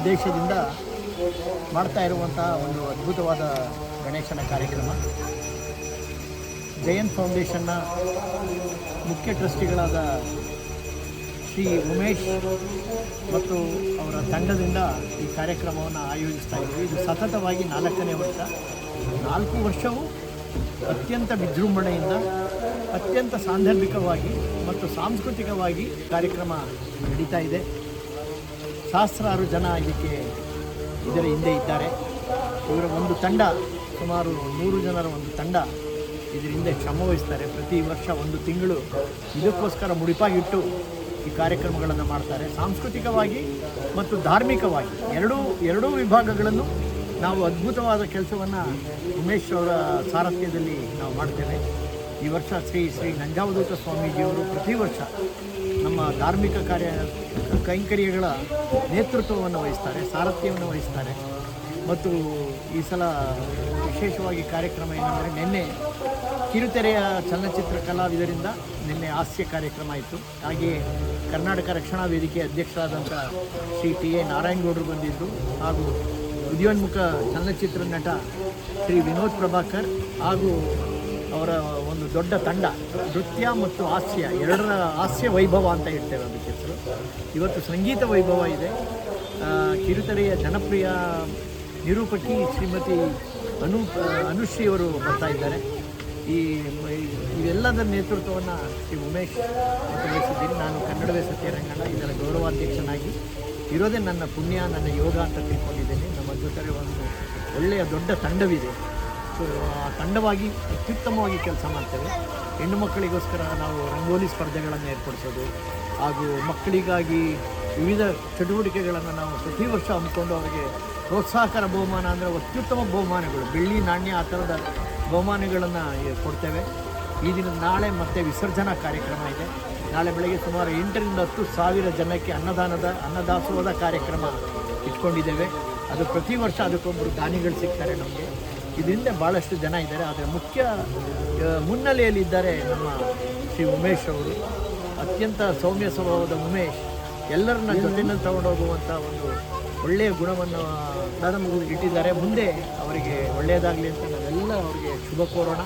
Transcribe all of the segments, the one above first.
ಉದ್ದೇಶದಿಂದ ಮಾಡ್ತಾ ಇರುವಂತಹ ಒಂದು ಅದ್ಭುತವಾದ ಗಣೇಶನ ಕಾರ್ಯಕ್ರಮ. ಜಯಂತ್ ಫೌಂಡೇಶನ್ನ ಮುಖ್ಯ ಟ್ರಸ್ಟಿಗಳಾದ ಶ್ರೀ ಉಮೇಶ್ ಮತ್ತು ಅವರ ತಂಡದಿಂದ ಈ ಕಾರ್ಯಕ್ರಮವನ್ನು ಆಯೋಜಿಸ್ತಾ ಇದ್ದೀವಿ. ಇದು ಸತತವಾಗಿ ನಾಲ್ಕನೇ ವರ್ಷ. ನಾಲ್ಕು ವರ್ಷವೂ ಅತ್ಯಂತ ವಿಜೃಂಭಣೆಯಿಂದ, ಅತ್ಯಂತ ಸಾಂದರ್ಭಿಕವಾಗಿ ಮತ್ತು ಸಾಂಸ್ಕೃತಿಕವಾಗಿ ಕಾರ್ಯಕ್ರಮ ನಡೀತಾ ಇದೆ. ಸಹಸ್ರಾರು ಜನ ಇದಕ್ಕೆ ಇದರ ಹಿಂದೆ ಇದ್ದಾರೆ. ಇವರ ಒಂದು ತಂಡ, ಸುಮಾರು ನೂರು ಜನರ ಒಂದು ತಂಡ ಇದರ ಹಿಂದೆ ಶ್ರಮ ವಹಿಸ್ತಾರೆ. ಪ್ರತಿ ವರ್ಷ ಒಂದು ತಿಂಗಳು ಇದಕ್ಕೋಸ್ಕರ ಮುಡಿಪಾಗಿಟ್ಟು ಈ ಕಾರ್ಯಕ್ರಮಗಳನ್ನು ಮಾಡ್ತಾರೆ. ಸಾಂಸ್ಕೃತಿಕವಾಗಿ ಮತ್ತು ಧಾರ್ಮಿಕವಾಗಿ ಎರಡೂ ಎರಡೂ ವಿಭಾಗಗಳನ್ನು ನಾವು ಅದ್ಭುತವಾದ ಕೆಲಸವನ್ನು ಉಮೇಶ್ ಅವರ ಸಾರಥ್ಯದಲ್ಲಿ ನಾವು ಮಾಡ್ತೇವೆ. ಈ ವರ್ಷ ಶ್ರೀ ಶ್ರೀ ನಂಜಾವಧೂತ ಸ್ವಾಮೀಜಿಯವರು ಪ್ರತಿ ವರ್ಷ ನಮ್ಮ ಧಾರ್ಮಿಕ ಕಾರ್ಯ ಕೈಂಕರ್ಯಗಳ ನೇತೃತ್ವವನ್ನು ವಹಿಸ್ತಾರೆ, ಸಾರಥ್ಯವನ್ನು ವಹಿಸ್ತಾರೆ. ಮತ್ತು ಈ ಸಲ ವಿಶೇಷವಾಗಿ ಕಾರ್ಯಕ್ರಮ ಏನೆಂದರೆ ನಿನ್ನೆ ಕಿರುತೆರೆಯ ಚಲನಚಿತ್ರ ಕಲಾವಿದರಿಂದ ನಿನ್ನೆ ಹಾಸ್ಯ ಕಾರ್ಯಕ್ರಮ ಇತ್ತು ಹಾಗೆಯೇ ಕರ್ನಾಟಕ ರಕ್ಷಣಾ ವೇದಿಕೆ ಅಧ್ಯಕ್ಷರಾದಂಥ ಶ್ರೀ ಟಿ ಎ ನಾರಾಯಣಗೌಡರು ಬಂದಿದ್ದರು ಹಾಗೂ ಉದಯೋನ್ಮುಖ ಚಲನಚಿತ್ರ ನಟ ಶ್ರೀ ವಿನೋದ್ ಪ್ರಭಾಕರ್ ಹಾಗೂ ಅವರ ಒಂದು ದೊಡ್ಡ ತಂಡ, ನೃತ್ಯ ಮತ್ತು ಹಾಸ್ಯ, ಎರಡರ ಹಾಸ್ಯ ವೈಭವ ಅಂತ ಹೇಳ್ತೇವೆ ಅದಕ್ಕೆ ಹೆಸರು. ಇವತ್ತು ಸಂಗೀತ ವೈಭವ ಇದೆ. ಕಿರುತೆರೆಯ ಜನಪ್ರಿಯ ನಿರೂಪಕಿ ಶ್ರೀಮತಿ ಅನು, ಅನುಶ್ರೀ ಅವರು ಬರ್ತಾ ಇದ್ದಾರೆ. ಈ ಇವೆಲ್ಲದರ ನೇತೃತ್ವವನ್ನು ಶ್ರೀ ಉಮೇಶ್ ವಹಿಸಿದ್ದೀನಿ ನಾನು ಕನ್ನಡವೇ ಸತ್ಯರಂಗಣ ಇದರ ಗೌರವಾಧ್ಯಕ್ಷನಾಗಿ. ಇರೋದೇ ನನ್ನ ಪುಣ್ಯ, ನನ್ನ ಯೋಗ ಅಂತ ತಿಳ್ಕೊಂಡಿದ್ದೇನೆ. ನಮ್ಮ ಜೊತೆ ಒಂದು ಒಳ್ಳೆಯ ದೊಡ್ಡ ತಂಡವಿದೆ. ಆ, ತಂಡವಾಗಿ ಅತ್ಯುತ್ತಮವಾಗಿ ಕೆಲಸ ಮಾಡ್ತೇವೆ. ಹೆಣ್ಣು ಮಕ್ಕಳಿಗೋಸ್ಕರ ನಾವು ರಂಗೋಲಿ ಸ್ಪರ್ಧೆಗಳನ್ನು ಏರ್ಪಡಿಸೋದು ಹಾಗೂ ಮಕ್ಕಳಿಗಾಗಿ ವಿವಿಧ ಚಟುವಟಿಕೆಗಳನ್ನು ನಾವು ಪ್ರತಿ ವರ್ಷ ಹಮ್ಮಿಕೊಂಡು ಅವರಿಗೆ ಪ್ರೋತ್ಸಾಹಕರ ಬಹುಮಾನ ಅಂದರೆ ಅತ್ಯುತ್ತಮ ಬಹುಮಾನಗಳು. ಬೆಳ್ಳಿ, ನಾಣ್ಯ ಆ ಥರದ ಬಹುಮಾನಗಳನ್ನು ಕೊಡ್ತೇವೆ. ಈ ದಿನ ನಾಳೆ ಮತ್ತೆ ವಿಸರ್ಜನಾ ಕಾರ್ಯಕ್ರಮ ಇದೆ. ನಾಳೆ ಬೆಳಗ್ಗೆ ಸುಮಾರು ಎಂಟರಿಂದ ಹತ್ತು ಸಾವಿರ ಜನಕ್ಕೆ ಅನ್ನದಾನದ, ಅನ್ನದಾಸೋಹದ ಕಾರ್ಯಕ್ರಮ ಇಟ್ಕೊಂಡಿದ್ದೇವೆ. ಅದು ಪ್ರತಿ ವರ್ಷ ಅದಕ್ಕೊಬ್ಬರು ದಾನಿಗಳು ಸಿಗ್ತಾರೆ ನಮಗೆ. ಇದರಿಂದ ಭಾಳಷ್ಟು ಜನ ಇದ್ದಾರೆ. ಆದರೆ ಮುಖ್ಯ ಮುನ್ನೆಲೆಯಲ್ಲಿದ್ದಾರೆ ನಮ್ಮ ಶ್ರೀ ಉಮೇಶ್ ಅವರು. ಅತ್ಯಂತ ಸೌಮ್ಯ ಸ್ವಭಾವದ ಉಮೇಶ್. ಎಲ್ಲರನ್ನ ಜೊತೆಯಲ್ಲಿ ತಗೊಂಡೋಗುವಂಥ ಒಂದು ಒಳ್ಳೆಯ ಗುಣವನ್ನು ನಾನು ಇಟ್ಟಿದ್ದಾರೆ. ಮುಂದೆ ಅವರಿಗೆ ಒಳ್ಳೆಯದಾಗಲಿ ಅಂತ ನಾವೆಲ್ಲ ಅವರಿಗೆ ಶುಭ ಕೋರೋಣ.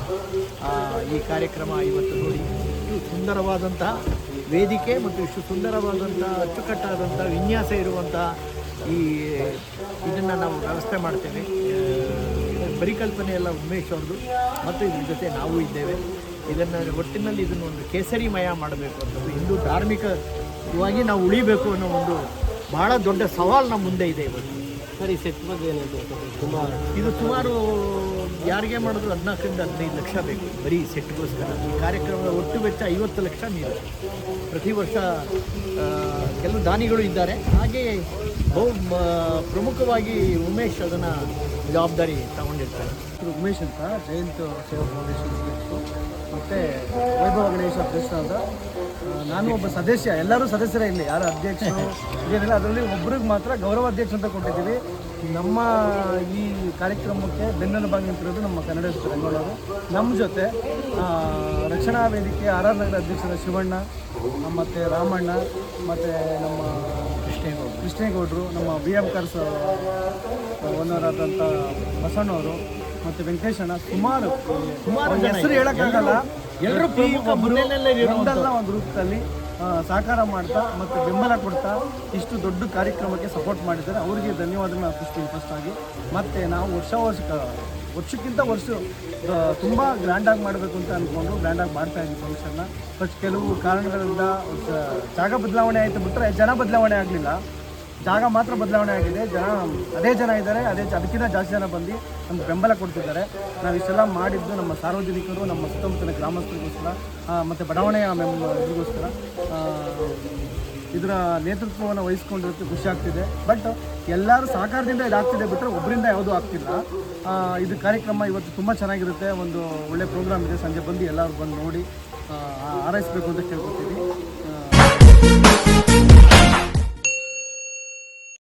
ಈ ಕಾರ್ಯಕ್ರಮ ಇವತ್ತು ನೋಡಿ ಇಷ್ಟು ಸುಂದರವಾದಂತಹ ವೇದಿಕೆ ಮತ್ತು ಇಷ್ಟು ಸುಂದರವಾದಂಥ ಅಚ್ಚುಕಟ್ಟಾದಂಥ ವಿನ್ಯಾಸ ಇರುವಂಥ ಈ, ಇದನ್ನು ನಾವು ವ್ಯವಸ್ಥೆ ಮಾಡ್ತೇವೆ. ಪರಿಕಲ್ಪನೆ ಎಲ್ಲ ಉಮೇಶ್ ಅವ್ರದ್ದು. ಮತ್ತು ಇದ್ರ ಜೊತೆ ನಾವು ಇದ್ದೇವೆ. ಇದನ್ನು ಒಟ್ಟಿನಲ್ಲಿ ಇದನ್ನು ಒಂದು ಕೇಸರಿಮಯ ಮಾಡಬೇಕು ಅಂತ. ಹಿಂದೂ ಧಾರ್ಮಿಕವಾಗಿ ನಾವು ಉಳಿಬೇಕು ಅನ್ನೋ ಒಂದು ಬಹಳ ದೊಡ್ಡ ಸವಾಲು ನಮ್ಮ ಮುಂದೆ ಇದೆ ಇವತ್ತು ಸರಿ ಸೆಟ್ ಬಗ್ಗೆ ಸುಮಾರು. ಇದು ಸುಮಾರು ಯಾರಿಗೆ ಮಾಡಿದ್ರು ಹದಿನಾಲ್ಕರಿಂದ ಹದಿನೈದು ಲಕ್ಷ ಬೇಕು. ಬರೀ ಸೆಟ್ಗೋಸ್ಕರ. ಈ ಕಾರ್ಯಕ್ರಮದ ಒಟ್ಟು ವೆಚ್ಚ ಐವತ್ತು ಲಕ್ಷ ನೀರು ಪ್ರತಿ ವರ್ಷ ಕೆಲವು ದಾನಿಗಳು ಇದ್ದಾರೆ. ಹಾಗೆಯೇ ಬಹು ಪ್ರಮುಖವಾಗಿ ಉಮೇಶ್ ಅದನ್ನು ಜವಾಬ್ದಾರಿ ತಗೊಂಡಿರ್ತಾರೆ. ಉಮೇಶ್ ಅಂತ, ಜಯಂತ್ ಸೇವಾ ಫೌಂಡೇಶನ್ ಅಧ್ಯಕ್ಷರು ಮತ್ತು ವೈಭವ ಗಣೇಶ ಅಧ್ಯಕ್ಷರಾದ ಅಂತ ನಾನು ಒಬ್ಬ ಸದಸ್ಯ, ಎಲ್ಲರೂ ಸದಸ್ಯರೇ ಇಲ್ಲಿ, ಯಾರು ಅಧ್ಯಕ್ಷರು, ಏನಿಲ್ಲ, ಅದರಲ್ಲಿ ಒಬ್ರಿಗೆ ಮಾತ್ರ ಗೌರವ ಅಧ್ಯಕ್ಷ ಅಂತ ಕೊಟ್ಟಿದ್ದೀವಿ. ನಮ್ಮ ಈ ಕಾರ್ಯಕ್ರಮಕ್ಕೆ ಬೆನ್ನೆಲುಬಾಗಿ ನಿಂತಿರೋದು ನಮ್ಮ ಕನ್ನಡ ರಂಗೋಳವರು ನಮ್ಮ ಜೊತೆ ರಕ್ಷಣಾ ವೇದಿಕೆ ಆರ್ ಆರ್ ನಗರ ಅಧ್ಯಕ್ಷರ ಶಿವಣ್ಣ ಮತ್ತು ರಾಮಣ್ಣ, ಮತ್ತು ನಮ್ಮ ಕೃಷ್ಣೇಗೌಡರು ನಮ್ಮ ಬಿ ಎಂ ಕರ್ಸ್ ಓನರಾದಂಥ ಬಸಣ್ಣವರು ಮತ್ತು ವೆಂಕಟೇಶಣ್ಣ ಸುಮಾರು ಸುಮಾರು ಹೆಸರು. ಹೇಳೋಕ್ಕಾಗಲ್ಲ. ಎಲ್ಲರೂ ಒಂದಲ್ಲ ಒಂದು ರೂಪದಲ್ಲಿ ಸಹಕಾರ ಮಾಡ್ತಾ ಮತ್ತು ಬೆಂಬಲ ಕೊಡ್ತಾ ಇಷ್ಟು ದೊಡ್ಡ ಕಾರ್ಯಕ್ರಮಕ್ಕೆ ಸಪೋರ್ಟ್ ಮಾಡಿದ್ದಾರೆ. ಅವರಿಗೆ ಧನ್ಯವಾದಗಳನ್ನ ಅರ್ಪಿಸ್ತೀನಿ ಫಸ್ಟ್ ಆಗಿ. ಮತ್ತು ನಾವು ವರ್ಷ ವರ್ಷ ವರ್ಷಕ್ಕಿಂತ ವರ್ಷ ತುಂಬ ಗ್ರ್ಯಾಂಡಾಗಿ ಮಾಡಬೇಕು ಅಂತ ಅಂದ್ಕೊಂಡು ಗ್ರ್ಯಾಂಡಾಗಿ ಮಾಡ್ತಾ ಇದ್ದೀವಿ ಫಂಕ್ಷನ್ನ ಫಸ್ಟ್ ಕೆಲವು ಕಾರಣಗಳಿಂದ ಜಾಗ ಬದಲಾವಣೆ ಆಯಿತು ಬಿಟ್ಟರೆ ಜನ ಬದಲಾವಣೆ ಆಗಲಿಲ್ಲ. ಜಾಗ ಮಾತ್ರ ಬದಲಾವಣೆ ಆಗಿದೆ. ಜನ ಅದೇ ಜನ ಇದ್ದಾರೆ, ಅದೇ ಅದಕ್ಕಿಂತ ಜಾಸ್ತಿ ಜನ ಬಂದು ನಮ್ಗೆ ಬೆಂಬಲ ಕೊಡ್ತಿದ್ದಾರೆ. ನಾವು ಇಷ್ಟೆಲ್ಲ ಮಾಡಿದ್ದು ನಮ್ಮ ಸಾರ್ವಜನಿಕರು, ನಮ್ಮ ಸುತ್ತಮುತ್ತಲಿನ ಗ್ರಾಮಸ್ಥರಿಗೋಸ್ಕರ ಮತ್ತು ಬಡಾವಣೆಯ ಇದಕ್ಕೋಸ್ಕರ ಇದರ ನೇತೃತ್ವವನ್ನು ವಹಿಸ್ಕೊಂಡಿರೋದು ಖುಷಿ ಆಗ್ತಿದೆ. ಬಟ್ ಎಲ್ಲರೂ ಸಹಕಾರದಿಂದ ಇದಾಗ್ತಿದೆ ಬಿಟ್ಟರೆ ಒಬ್ಬರಿಂದ ಯಾವುದೂ ಆಗ್ತಿಲ್ಲ. ಇದು ಕಾರ್ಯಕ್ರಮ ಇವತ್ತು ತುಂಬ ಚೆನ್ನಾಗಿರುತ್ತೆ. ಒಂದು ಒಳ್ಳೆ ಪ್ರೋಗ್ರಾಮ್ ಇದೆ. ಸಂಜೆ ಬಂದು ಎಲ್ಲರೂ ಬಂದು ನೋಡಿ ಆರೈಸಬೇಕು ಅಂತ ಕೇಳ್ಕೊತೀವಿ